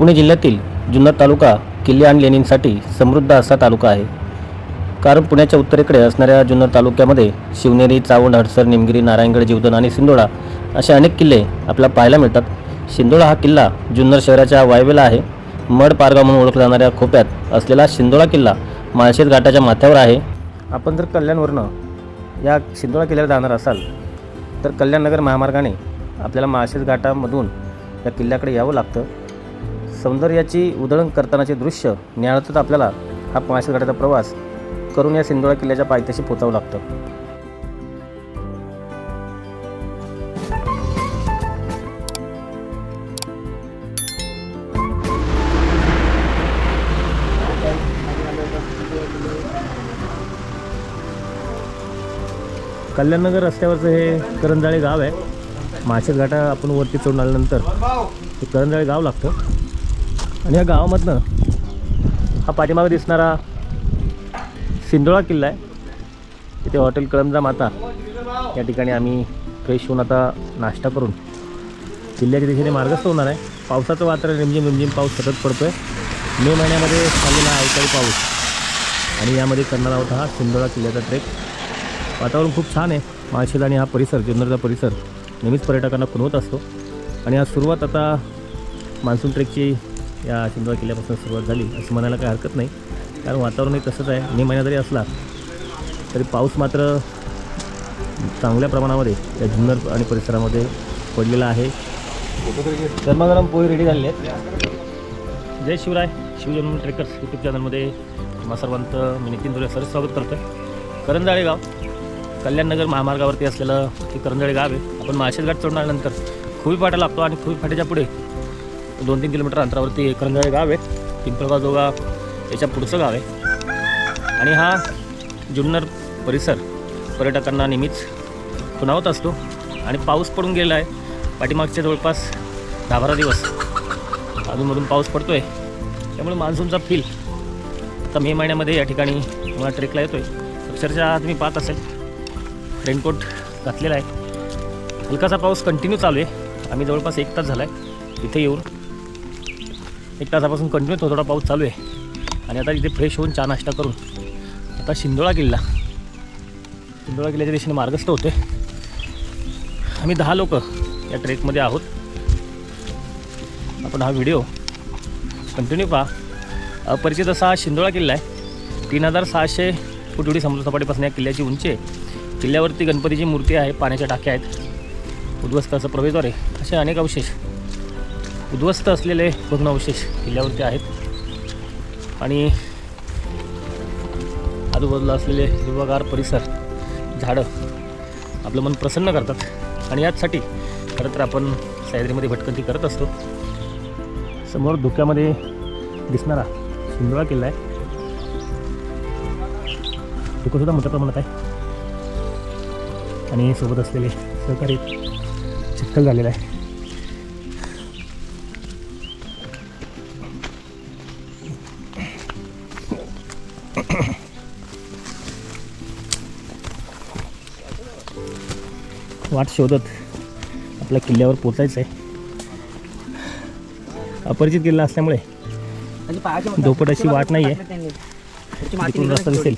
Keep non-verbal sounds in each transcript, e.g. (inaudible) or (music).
पुणे जिल्ह्यातील जुन्नर तालुका किल्ले आणि लेणींसाठी समृद्ध असा तालुका आहे. कारण पुण्याच्या उत्तरेकडे असणाऱ्या जुन्नर तालुक्यामध्ये शिवनेरी चावंड हडसर निमगिरी नारायणगड जीवदन आणि सिंदोळा असे अनेक किल्ले आपल्याला पाहायला मिळतात. शिंदोळा हा किल्ला जुन्नर शहराच्या वायवेला आहे. मड पारगाव म्हणून ओळखल्या जाणाऱ्या खोप्यात असलेला शिंदोळा किल्ला माळशेत घाटाच्या माथ्यावर आहे. आपण जर कल्याणवरनं या शिंदोळा किल्ल्याला जाणार असाल तर कल्याणनगर महामार्गाने आपल्याला माळशेज घाटामधून या किल्ल्याकडे यावं लागतं. सौंदर्याची उधळण करतानाचे दृश्य न्याळतच आपल्याला हा माळशेज प्रवास करून या सिंदोळा किल्ल्याच्या पायथ्याशी पोचावं लागतं. कल्याणनगर रस्त्यावरचं हे करंजाळे गाव आहे. माळशेज घाटा आपण वरती चढून आल्यानंतर करंजाळे गाव लागतं. आणि या गावामधनं हा पाठीमागे दिसणारा सिंदोळा किल्ला आहे. तिथे हॉटेल कळमजा माता या ठिकाणी आम्ही फ्रेश होऊन आता नाश्ता करून किल्ल्याच्या दिशेने मार्गस्थ होणार आहे. पावसाचं वातावरण रिमझिम रिमझिम पाऊस सतत पडतो आहे मे महिन्यामध्ये आलेला अवकाळी पाऊस आणि यामध्ये करणार आहोत हा सिंदोळा किल्ल्याचा ट्रेक वातावरण खूप छान आहे. माळशेद आणि हा परिसर जुन्नरचा परिसर नेहमीच पर्यटकांना खुणवत असतो. आणि आज सुरुवात आता मान्सून ट्रेकची या सिंधुआ किल्ल्यापासून सुरुवात झाली असं म्हणायला काही हरकत नाही. कारण वातावरणही तसंच आहे. मे महिना जरी असला तरी पाऊस मात्र चांगल्या प्रमाणामध्ये या जुन्नर आणि परिसरामध्ये पडलेला आहे. गरमागरम पोहे रेडी झालेले आहेत. जय शिवराय. शिवजन्म ट्रेकर्स यूट्यूब चॅनलमध्ये तुम्हा सर्वांचं मी नितीन दुरे सर स्वागत करतो आहे करंजाळे गाव कल्याणनगर महामार्गावरती असलेलं हे करंजाळे गाव आहे. आपण माळशेज घाट चढून आल्यानंतर खुबी फाटा लागतो आणि खुबी फाट्याच्या पुढे दोन तीन किलोमीटर अंतरावरती हे करंजाळे गाव आहे. पिंपळगाव जोगा याच्या पुढचं गाव आहे. आणि हा जुन्नर परिसर पर्यटकांना नेहमीच खुणावत असतो. आणि पाऊस पडून गेला आहे. पाठीमागचे जवळपास दहा बारा दिवस अजूनमधून पाऊस पडतो आहे त्यामुळे मान्सूनचा फील आता मे महिन्यामध्ये या ठिकाणी मला ट्रेकला येतो आहे अक्षरशः तुम्ही पाहत असेल. रेनकोट घातलेला आहे. हलकासा पाऊस कंटिन्यू चालू आहे. आम्ही जवळपास एक तास झाला आहे इथे येऊन एक तासापासून कंटिन्यू थोडा थोडा पाऊस चालू आहे. आणि आता इथे फ्रेश होऊन चहा नाश्ता करून आता शिंदोळा किल्ला. शिंदोळा किल्ल्याच्या दिशेने मार्गस्थ होते आम्ही दहा लोक या ट्रेकमध्ये आहोत. आपण हा व्हिडिओ कंटिन्यू पहा. अपरिचित असा हा शिंदोळा किल्ला आहे. तीन हजार सहाशे फूट एवढी समुद्रसपाटीपासून या किल्ल्याची उंची आहे. किल्ल्यावरती गणपतीची मूर्ती आहे पाण्याच्या टाक्या आहेत. उद्ध्वस्त प्रवेशद्वार आहे. असे अनेक अवशेष उद्ध्वस्त असलेले भग्न अवशेष किल्ल्यावरती आहेत. आणि आजूबाजूला असलेले हिरवागार परिसर झाडं आपलं मन प्रसन्न करतात. आणि याचसाठी खरं तर आपण सह्याद्रीमध्ये भटकंती करत असतो. समोर धुक्यामध्ये दिसणारा सुंदरा किल्ला आहे. धुकंसुद्धा मोठ्या प्रमाणात आहे. आणि सोबत असलेले सहकारी चिखल झालेला आहे. वाट शोधत आपल्या किल्ल्यावर पोचायचं आहे अपरिचित किल्ला असल्यामुळे धोपट अशी वाट नाही आहे रस्ता दिसेल.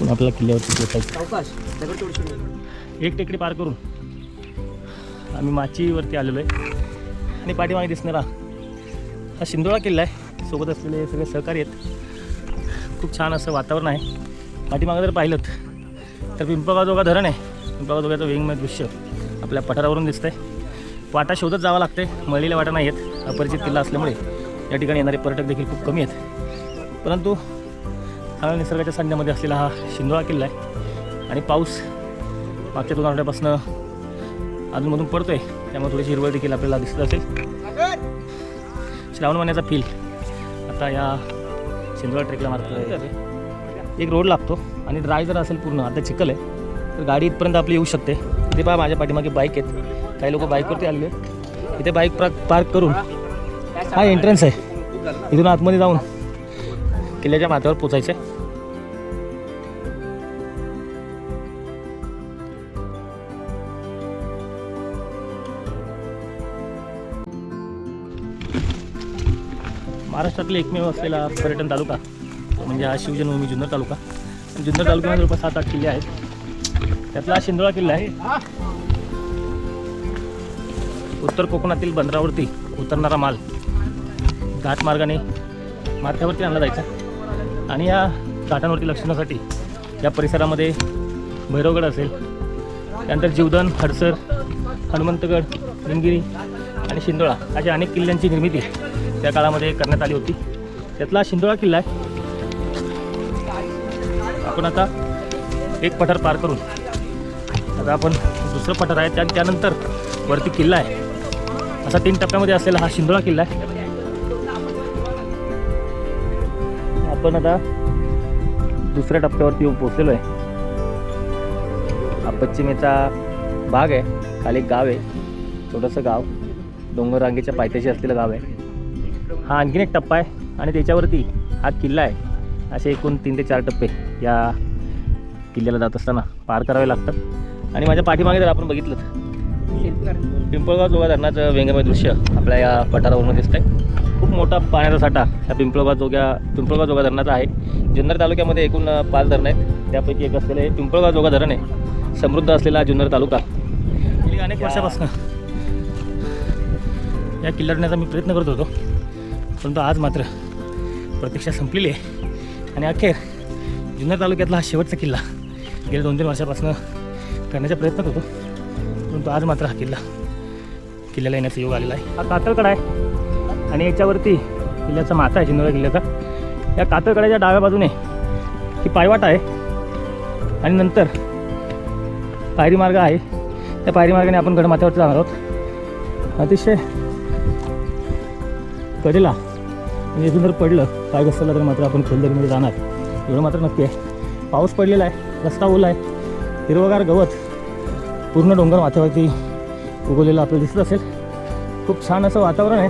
पण आपल्याला किल्ल्यावरती पोचायचं एक टेकडी पार करून आम्ही माचीवरती आलेलो आहे. आणि पाठीमागे दिसणारा हा शिंदोळा किल्ला आहे. सोबत असलेले सगळे सहकारी आहेत. खूप छान असं वातावरण आहे. पाठीमागं जर पाहिलं तर पिंपळगावजोगा धरण आहे पिंपळगावजोगाचं वेगमय दृश्य आपल्या पठारावरून दिसतंय. वाटा शोधत जावं लागते मळलेल्या वाटा नाही आहेत. अपरिचित किल्ला असल्यामुळे या ठिकाणी येणारे पर्यटक देखील खूप कमी आहेत. परंतु हा निसर्गाच्या सांध्यामध्ये असलेला हा शिंदोळा किल्ला आहे. आणि पाऊस मागच्या दोन आठवड्यापासून अजूनमधून पडतो आहे त्यामुळे थोडीशी हिरवळ देखील आपल्याला दिसत असेल. श्रावण महिन्याचा फील आता या शिंदोळा ट्रेकला मारतो एक रोड लागतो आणि ड्राय जर असेल पूर्ण आता चिखल आहे. तर गाडी इथपर्यंत आपली येऊ शकते. इथे पहा माझ्या पाठीमागे बाईक आहेत. काही लोक बाईकवरती आलेले इथे बाईक पार्क करून. हा एंट्रन्स आहे. इथून आतमध्ये जाऊन किल्ल्याच्या माथ्यावर पोचायचं. आहे महाराष्ट्रातला एकमेव असलेला पर्यटन तालुका म्हणजे हा शिवजन्मभूमी जुन्नर तालुका. जुन्नर तालुक्यामध्ये जवळपास सात आठ किल्ले आहेत. त्यातला शिंदोळा किल्ला आहे. उत्तर कोकणातील बंदरावरती उतरणारा माल घाट मार्गाने माथ्यावरती आणला जायचा. आणि या घाटांवरती लक्ष ठेवण्यासाठी या परिसरामध्ये भैरवगड असेल त्यानंतर जीवदन हडसर हनुमंतगड निमगिरी आणि शिंदोळा अशा अनेक किल्ल्यांची निर्मिती त्या काळामध्ये करण्यात आली होती. त्यातला शिंदोळा किल्ला आहे. आपण आता एक पठार पार करून आता आपण दुसरं पठार आहे त्या त्यानंतर वरती किल्ला आहे. असा तीन टप्प्यामध्ये असलेला हा शिंदोळा किल्ला आहे. आपण आता दुसऱ्या टप्प्यावरती येऊन पोचलेलो आहे हा पश्चिमेचा भाग आहे खाली एक गाव आहे छोटंसं गाव. डोंगर रांगेच्या पायथ्याशी असलेलं गाव आहे. हा आणखीन एक टप्पा आहे आणि त्याच्यावरती हा किल्ला आहे. असे एकूण तीन ते चार टप्पे या किल्ल्याला जात असताना पार करावे लागतात. आणि माझ्या पाठीमागे जर आपण बघितलं पिंपळगाव जोगा धरणाचं व्यंगमय दृश्य आपल्या या पठारावरून दिसतंय. खूप मोठा पाण्याचा साठा या पिंपळगाव जोग्या पिंपळगाव जोगा धरणाचा आहे. जुन्नर तालुक्यामध्ये एकूण पाच धरणं आहेत. त्यापैकी एक असलेलं हे पिंपळगाव जोगा धरण आहे. समृद्ध असलेला जुन्नर तालुका. गेली अनेक वर्षापासून या किल्ल्याचा मी प्रयत्न करत होतो. परंतु आज मात्र प्रतीक्षा संपलेली आहे. आणि अखेर जुन्नर तालुक्यातला हा शेवटचा किल्ला गेल्या दोन तीन वर्षापासून करण्याचा प्रयत्न होतो परंतु आज मात्र हा किल्ला किल्ल्याला येण्याचा योग आलेला आहे. हा कातळकडा आहे. आणि याच्यावरती किल्ल्याचा माथा आहे शिंदोळा किल्ल्याचा. या कातळकड्याच्या डाव्या बाजूने ही पायवाट आहे. आणि नंतर पायरी मार्ग आहे. त्या पायरी मार्गाने आपण गडमाथ्यावरती जाणार आहोत. अतिशय कडेला म्हणजे इथून जर पडलं पाय घसरला तर मात्र आपण खोलदरीमध्ये जाणार. एवढं मात्र नक्की आहे. पाऊस पडलेला आहे रस्ता ओला आहे. हिरवगार गवत पूर्ण डोंगर माथ्यावरती उगवलेलं आपल्याला दिसत असेल. खूप छान असं वातावरण आहे.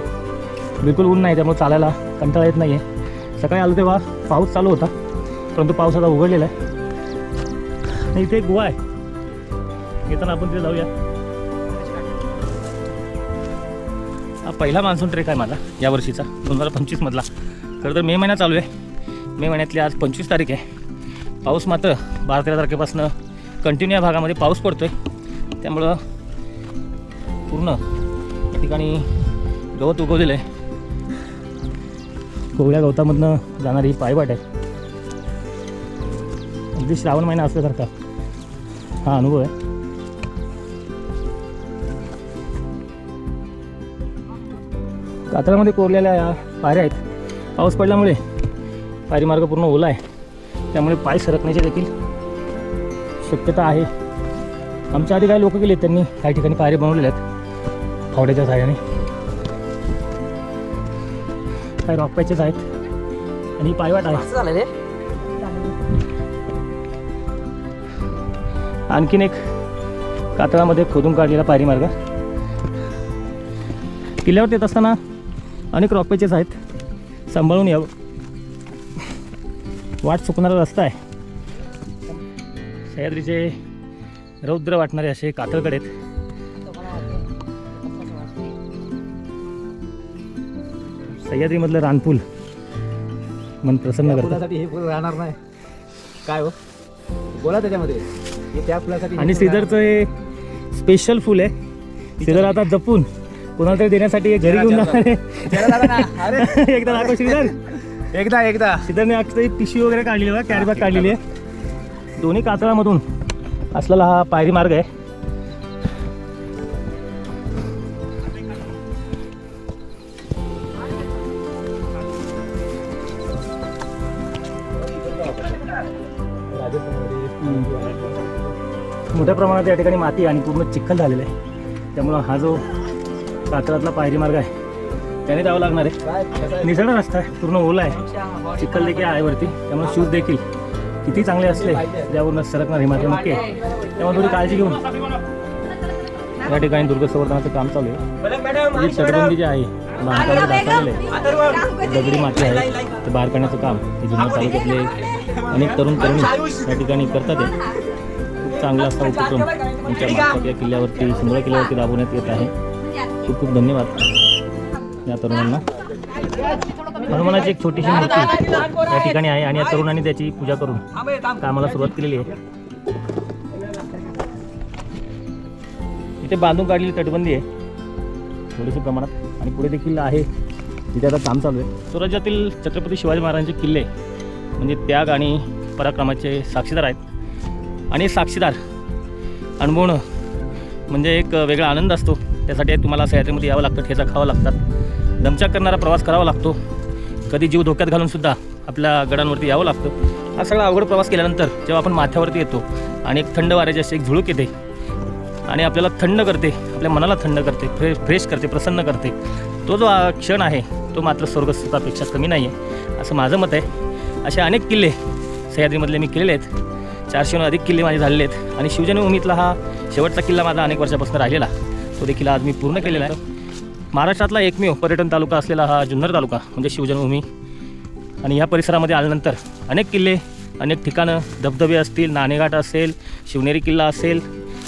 बिलकुल ऊन नाही त्यामुळे चालायला कंटाळा येत नाही आहे सकाळी आलो तेव्हा पाऊस चालू होता परंतु पाऊस आता उघडलेला आहे. आणि इथे एक गुहा आहे. येताना आपण तिथे जाऊया. हा पहिला मान्सून ट्रेक आहे माझा यावर्षीचा दोन हजार पंचवीसमधला खरं तर मे महिना चालू आहे. मे महिन्यातली आज पंचवीस तारीख आहे. पाऊस मात्र बारा तेरा तारखेपासून कंटिन्यू या भागामध्ये पाऊस पडतो आहे त्यामुळं पूर्ण या ठिकाणी गवत उगवलेलं आहे. कोवळ्या गवतामधनं जाणारी ही पायवाट आहे. अगदी श्रावण महिना असल्यासारखा. हा अनुभव आहे. कातळामध्ये कोरलेल्या या पायऱ्या आहेत. पाऊस पडल्यामुळे पायरी मार्ग पूर्ण ओला आहे. त्यामुळे पाय सरकण्याची देखील शक्यता आहे. आमच्या आधी काही लोक गेले त्यांनी काही ठिकाणी पायऱ्या बनवलेल्या आहेत. फावड्याच्या सहाय्याने काही रॉक पॅचेस आहेत. आणि पायवाट आहे. आणखीन एक कातळामध्ये खोदून काढलेला पायरी मार्ग किल्ल्यावर येत असताना अनेक रॉकपेचेस आहेत. सांभाळून यावं. वाट चुकणारा रस्ता आहे. सह्याद्रीचे रौद्र वाटणारे असे कातळकडे आहेत. सह्याद्रीमधलं रानपूल मन प्रसन्न करतं. फुलासाठी हे फुल राहणार नाही. काय हो? बोला त्याच्यामध्ये. हे त्या फुलासाठी आणि सीझरचं हे स्पेशल फुल आहे. सीझर आता जपून कोणाला तरी देण्यासाठी हे घरी घेऊन जाणार आहे. अरे. (laughs) एकदा दाखव श्रीधर एकदा एकदा. श्रीधरने अक्षय पिशवी वगैरे काढलेली बघा कॅरी बॅग काढलेली आहे. दोन्ही कातळामधून. असलेला हा पायरी मार्ग आहे. मोठ्या प्रमाणात या ठिकाणी माती आणि पूर्ण चिखल झालेलं आहे. त्यामुळं हा जो कातळातला पायरी मार्ग आहे त्याने जावं लागणार आहे. निसर्ग रस्ता आहे पूर्ण ओला आहे. चिखल देखील आहे वरती. त्यामुळे शूज देखील किती चांगले असले त्यावरून सरकणार हे मात्र नक्की त्यामुळे थोडी काळजी घेऊन. या ठिकाणी दुर्ग संवर्धनाचं काम चालू आहे. जी तटबंदी जी आहे बांधकामाला दाखवलेलं दगडी माती आहे ते बाहेर काढण्याचं काम हे जुन्नर तालुक्यातले अनेक तरुण तरुणी या ठिकाणी करतात आहे खूप चांगला असा उपक्रम आमच्या मागच्या किल्ल्यावरती शिंदोळा किल्ल्यावरती राबवण्यात येत आहे. खूप खूप धन्यवाद या तरुणांना. हनुमानाची एक छोटीशी मूर्ती या ठिकाणी आहे आणि या तरुणांनी त्याची पूजा करून कामाला सुरुवात केलेली आहे. इथे बांधून काढलेली तटबंदी आहे. थोडीशी प्रमाणात. आणि पुढे देखील आहे. तिथे आता काम चालू आहे. स्वराज्यातील छत्रपती शिवाजी महाराजांचे किल्ले म्हणजे त्याग आणि पराक्रमाचे साक्षीदार आहेत. आणि साक्षीदार अनुभवणं म्हणजे एक वेगळा आनंद असतो. त्यासाठी तुम्हाला सह्याद्रीमध्ये यावं लागतं ठेचा खावं लागतात. दमचाक करणारा प्रवास करावा लागतो. कधी जीव धोक्यात घालून सुद्धा आपल्या गडांवरती यावं लागतं. हा सगळा अवघड प्रवास केल्यानंतर जेव्हा आपण माथ्यावरती येतो आणि एक थंड वाऱ्याची अशी एक झुळूक येते आणि आपल्याला थंड करते आपल्या मनाला थंड करते फ्रेश फ्रेश करते प्रसन्न करते तो जो क्षण आहे तो मात्र स्वर्गस्थतापेक्षा कमी नाही आहे असं माझं मत आहे. असे अनेक किल्ले सह्याद्रीमधले मी केलेले आहेत. चारशेहून अधिक किल्ले माझे झालेले आहेत. आणि शिवजन्मभूमीतला हा शेवटचा किल्ला माझा अनेक वर्षापासून राहिलेला. तो देखील आज मी पूर्ण केलेला आहे. महाराष्ट्रातला एकमेव पर्यटन तालुका असलेला हा जुन्नर तालुका म्हणजे शिवजन्मभूमी. आणि या परिसरामध्ये आल्यानंतर अनेक किल्ले अनेक ठिकाणं धबधबे असतील नाणेघाट असेल शिवनेरी किल्ला असेल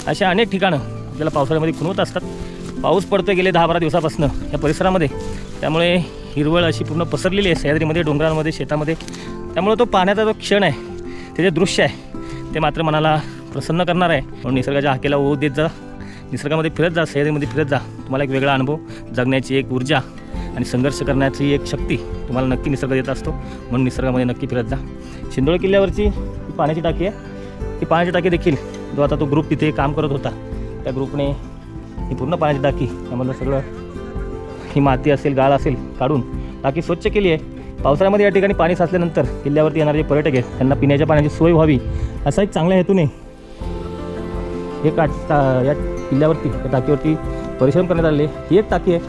अशा अनेक ठिकाणं आपल्याला पावसाळ्यामध्ये खुणवत असतात. पाऊस पडतो गेले दहा बारा दिवसापासून या परिसरामध्ये. त्यामुळे हिरवळ अशी पूर्ण पसरलेली आहे सह्याद्रीमध्ये डोंगरांमध्ये शेतामध्ये. त्यामुळे तो पाण्याचा जो क्षण आहे ते जे दृश्य आहे ते मात्र मनाला प्रसन्न करणार आहे. म्हणून निसर्गाच्या हाकेला ओढ देत जा. निसर्गामध्ये फिरत जा सह्याद्रीमध्ये फिरत जा. तुम्हाला एक वेगळा अनुभव जगण्याची एक ऊर्जा आणि संघर्ष करण्याची एक शक्ती तुम्हाला नक्की निसर्ग देत असतो. म्हणून निसर्गामध्ये नक्की फिरत जा. शिंदोळे किल्ल्यावरची ही पाण्याची टाकी आहे. ती पाण्याची टाकी देखील जो आता तो ग्रुप तिथे काम करत होता त्या ग्रुपने ही पूर्ण पाण्याची टाकी त्यामधलं सगळं ही माती असेल गाळ असेल काढून टाकी स्वच्छ केली आहे. पावसाळ्यामध्ये या ठिकाणी पाणी साचल्यानंतर किल्ल्यावरती येणारे जे पर्यटक आहेत त्यांना पिण्याच्या पाण्याची सोय व्हावी असा एक चांगल्या हेतूने हे काट या किल्ल्यावरती त्या टाकीवरती परिश्रम करण्यात आलेले. ही एक टाकी आहे.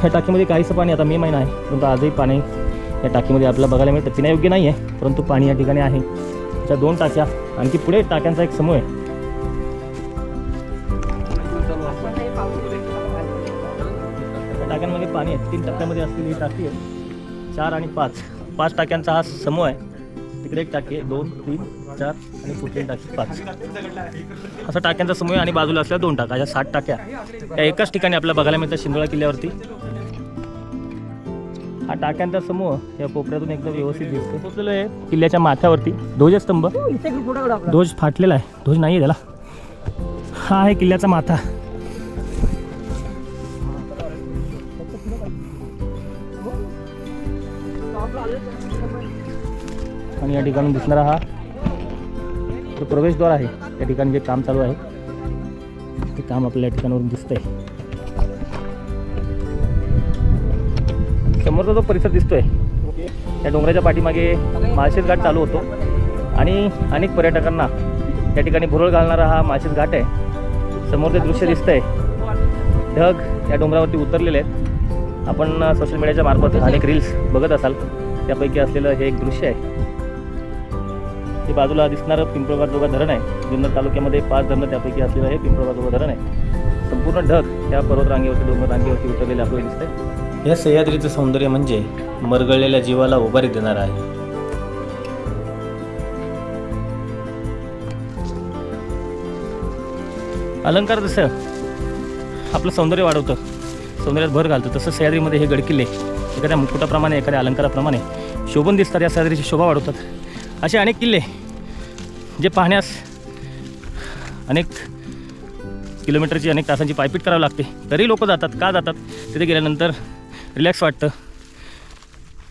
ह्या टाकीमध्ये काहीसं पाणी आता मे महिना आहे. परंतु आजही पाणी या टाकीमध्ये आपल्याला बघायला मिळतं. पिण्यायोग्य नाही आहे परंतु पाणी या ठिकाणी आहे. त्या दोन टाक्या आणखी पुढे टाक्यांचा एक समूह आहे. त्या टाक्यांमध्ये पाणी आहे. तीन टाक्यामध्ये असलेली टाकी आहे. चार आणि पाच. पाच टाक्यांचा हा समूह आहे. तिकडे एक टाकी आहे. दोन तीन चार आणि पुढची टाकी पाच. असा टाक्यांचा समूह आणि बाजूला असल्या दोन टाका अशा सात टाक्या. त्या एकाच ठिकाणी आपल्याला बघायला मिळतात शिंदोळा किल्ल्यावरती. हा टाक्यांचा समूह या कोपऱ्यातून एकदम व्यवस्थित दिसतो पोचलेलं आहे किल्ल्याच्या माथ्यावरती ध्वजस्तंभ ध्वज फाटलेला आहे. ध्वज नाही आहे त्याला. हा आहे किल्ल्याचा माथा. आणि या ठिकाणी दिसणारा हा जो प्रवेशद्वार आहे. त्या ठिकाणी जे काम चालू आहे. ते काम आपल्या ठिकाणावरून दिसतंय. समोरचा जो परिसर दिसतोय त्या डोंगराच्या पाठीमागे माळशेज घाट चालू होतो. आणि अनेक पर्यटकांना त्या ठिकाणी भुरळ घालणारा हा माळशेज घाट आहे. समोर ते दृश्य दिसतंय. ढग या डोंगरावरती उतरलेले आहेत. आपण सोशल मीडियाच्या मार्फत अनेक रील्स बघत असाल. त्यापैकी असलेलं हे एक दृश्य आहे. ते बाजूला दिसणारं पिंपळगाव जोगा धरण आहे. जुन्नर तालुक्यामध्ये पाच धरणं त्यापैकी असलेलं हे पिंपळगाव जोगा धरण आहे. संपूर्ण ढग त्या पर्वतरांगेवरती डोंगर रांगेवरती उतरलेले आपल्याला दिसतंय. या सह्याद्रीचं सौंदर्य म्हणजे मरगळलेल्या जीवाला उभारी देणार आहे. अलंकार जसं आपलं सौंदर्य वाढवतं सौंदर्यात भर घालतं तसं सह्याद्रीमध्ये हे गडकिल्ले एखाद्या मुकुटाप्रमाणे एखाद्या अलंकाराप्रमाणे शोभून दिसतात या सह्याद्रीची शोभा वाढवतात. असे अनेक किल्ले जे पाहण्यास अनेक किलोमीटरची अनेक तासांची पायपीट करावी लागते. तरी लोक जातात. का जातात? तिथे गेल्यानंतर रिलॅक्स वाटतं.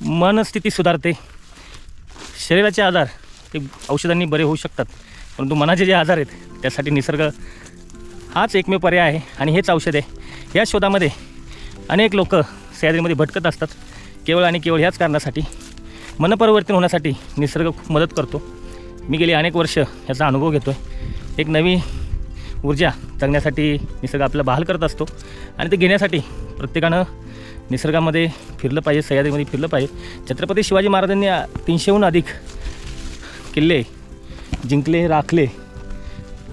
मनस्थिती सुधारते. शरीराचे आजार ते औषधांनी बरे होऊ शकतात. परंतु मनाचे जे आजार आहेत त्यासाठी निसर्ग हाच एकमेव पर्याय आहे आणि हेच औषध आहे. या शोधामध्ये अनेक लोक सह्याद्रीमध्ये भटकत असतात. केवळ आणि केवळ ह्याच कारणासाठी मनपरिवर्तन होण्यासाठी निसर्ग खूप मदत करतो. मी गेली अनेक वर्ष याचा अनुभव घेतो आहे एक नवी ऊर्जा जगण्यासाठी निसर्ग आपला बहाल करत असतो आणि ते घेण्यासाठी प्रत्येकानं निसर्गामध्ये फिरलं पाहिजे सह्याद्रीमध्ये फिरलं पाहिजे. छत्रपती शिवाजी महाराजांनी तीनशेहून अधिक किल्ले जिंकले राखले.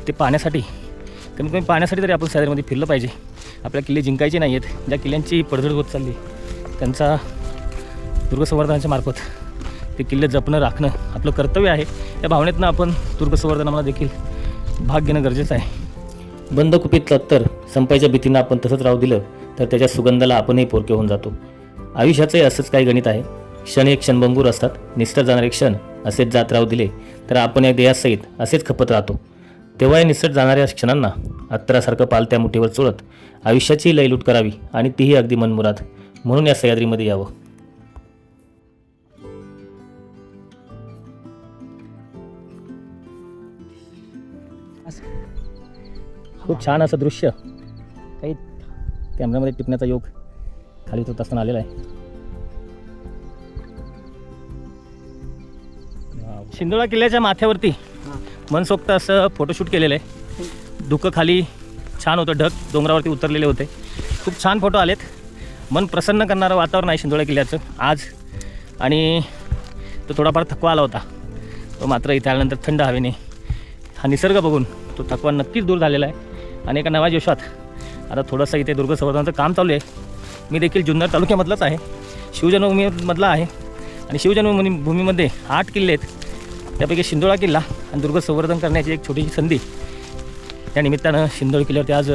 ते पाहण्यासाठी कमीत कमी पाहण्यासाठी तरी आपण सह्याद्रीमध्ये फिरलं पाहिजे. आपल्या किल्ले जिंकायचे नाही आहेत ज्या किल्ल्यांची पडझड होत चालली त्यांचा दुर्गसंवर्धनाच्या मार्फत ते किल्ले जपणं राखणं आपलं कर्तव्य आहे. या भावनेतनं आपण दुर्गसंवर्धनाला देखील भाग घेणं गरजेचं आहे. बंद कुपीत तर संपायच्या भीतीनं आपण तसंच राहू दिलं तर त्याच्या सुगंधाला आपणही पोरके होऊन जातो. आयुष्याचंही असंच काही गणित आहे. क्षण एक क्षणभंगूर असतात निसटत जाणारे क्षण असेच जात राहू दिले तर आपण या देहासहित असेच खपत राहतो. तेव्हा या निसट जाणाऱ्या क्षणांना अत्तरासारखं पालत्या मुठीवर चोळत आयुष्याची लयलूट करावी आणि तीही अगदी मनमुराद म्हणून या सह्याद्रीमध्ये यावं. खूप छान असं दृश्य. काही कॅमेऱ्यामध्ये टिपण्याचा योग खाली उतरत असताना आलेला आहे. शिंदोळा किल्ल्याच्या माथ्यावरती मनसोक्त असं फोटोशूट केलेलं आहे. धुकं खाली छान होतं. ढग डोंगरावरती उतरलेले होते. खूप छान फोटो आलेत. मन प्रसन्न करणारं वातावरण आहे शिंदोळा किल्ल्याचं आज. आणि तो थोडाफार थकवा आला होता. तो मात्र इथे आल्यानंतर थंड हवेने हा निसर्ग बघून तो थकवा नक्कीच दूर झालेला आहे. आणि एका नव्या जोशात आता थोडंसं इथे दुर्ग संवर्धनाचं काम चालू आहे. मी देखील जुन्नर तालुक्यामधलाच आहे. शिवजन्मभूमीमधला आहे. आणि शिवजन्मभूमी भूमीमध्ये आठ किल्ले आहेत. त्यापैकी शिंदोळा किल्ला आणि दुर्ग संवर्धन करण्याची एक छोटीशी संधी त्या निमित्तानं किल्ल्यावर किल्ल्यावरती आज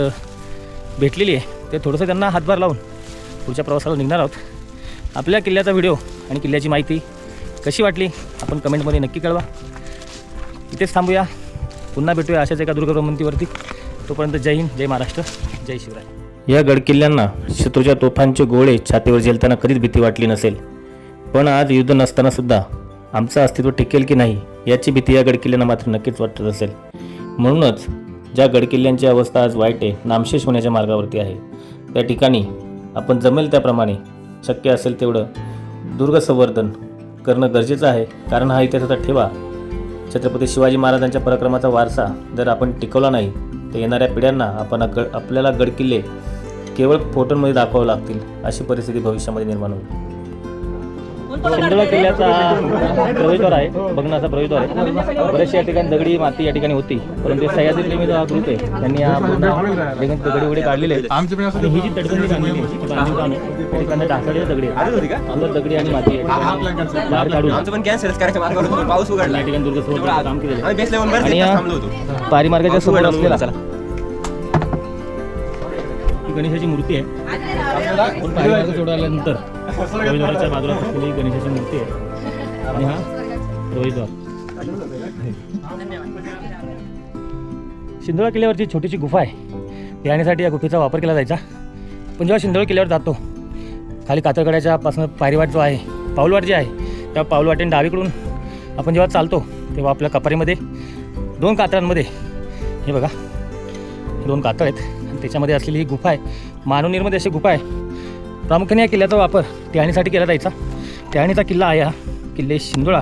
भेटलेली आहे. ते थोडंसं त्यांना हातभार लावून पुढच्या प्रवासाला निघणार आहोत. आपल्या किल्ल्याचा व्हिडिओ आणि किल्ल्याची माहिती कशी वाटली आपण कमेंटमध्ये नक्की कळवा. इथेच थांबूया. पुन्हा भेटूया अशाच एका दुर्गप्रमंतीवरती तोपर्यंत जय हिंद जय महाराष्ट्र जय शिवराय. या गडकिल्ल्यांना शत्रूच्या तोफांचे गोळे छातीवर झेलताना कधीच भीती वाटली नसेल. पण आज युद्ध नसताना सुद्धा आमचं अस्तित्व टिकेल की नाही याची भीती या गडकिल्ल्यांना मात्र नक्कीच वाटत असेल. म्हणूनच ज्या गडकिल्ल्यांची अवस्था आज वाईट आहे नामशेष होण्याच्या मार्गावरती आहे. त्या ठिकाणी आपण जमेल त्याप्रमाणे शक्य असेल तेवढं दुर्गसंवर्धन करणं गरजेचं आहे. कारण हा इतिहासाचा ठेवा. छत्रपती शिवाजी महाराजांच्या पराक्रमाचा वारसा जर आपण टिकवला नाही तर येणाऱ्या पिढ्यांना आपण गड आपल्याला गडकिल्ले केवळ फोटोंमध्ये दाखवावे लागतील अशी परिस्थिती भविष्यामध्ये निर्माण होईल. शिंदोळा किल्ल्याचा हा प्रवेशद्वार आहे बघण्याचा प्रवेशद्वार आहे. बरेचशा या ठिकाणी दगडी माती या ठिकाणी होती परंतु सह्याद्री प्रेमी जो हा ग्रुप आहे. त्यांनी हा पूर्ण ठिकाणी दगडी वगैरे काढलेले आहेत आणि ही जी तटबंदी बांधलेली आहे, ती बांधून काढून त्या ठिकाणी ढासळलेले दगडी आहेत. अंदर दगडी आणि माती बाहेर काढून. आमचं पण कॅन्सल करायच्या मार्गावर पाऊस उघडला. या ठिकाणी दुर्ग संवर्धनाचं काम केलेलं आहे. आम्ही बेसला येऊन बरेच आणि दिवस या थांबलो होतो. पारी मार्गाच्या पाऊस समोर असलेला ही गणेशाची मूर्ती आहे. मार्ग सोडल्यानंतर प्रवेशद्वाराच्या बाजूला असलेली गणेशाची मूर्ती आहे. आणि हा प्रवेशद्वार शिंदोळा किल्ल्यावरची छोटीशी गुफा आहे. येण्यासाठी या गुफेचा वापर केला जायचा. पण जेव्हा शिंदोळा किल्ल्यावर जातो खाली कातळगड्याच्या पासून पायरीवाट जो आहे पाऊलवाट जी आहे त्या पाऊलवाटेने डावीकडून आपण जेव्हा चालतो तेव्हा आपल्या कपारीमध्ये दोन कातळांमध्ये हे बघा दोन कातळ आहेत. त्याच्यामध्ये असलेली ही गुफा आहे. मानवनिर्मित अशी गुफा आहे. प्रामुख्याने या किल्ल्याचा वापर टॅणीसाठी केला जायचा. टॅणीचा किल्ला आहे हा किल्ले शिंदोळा.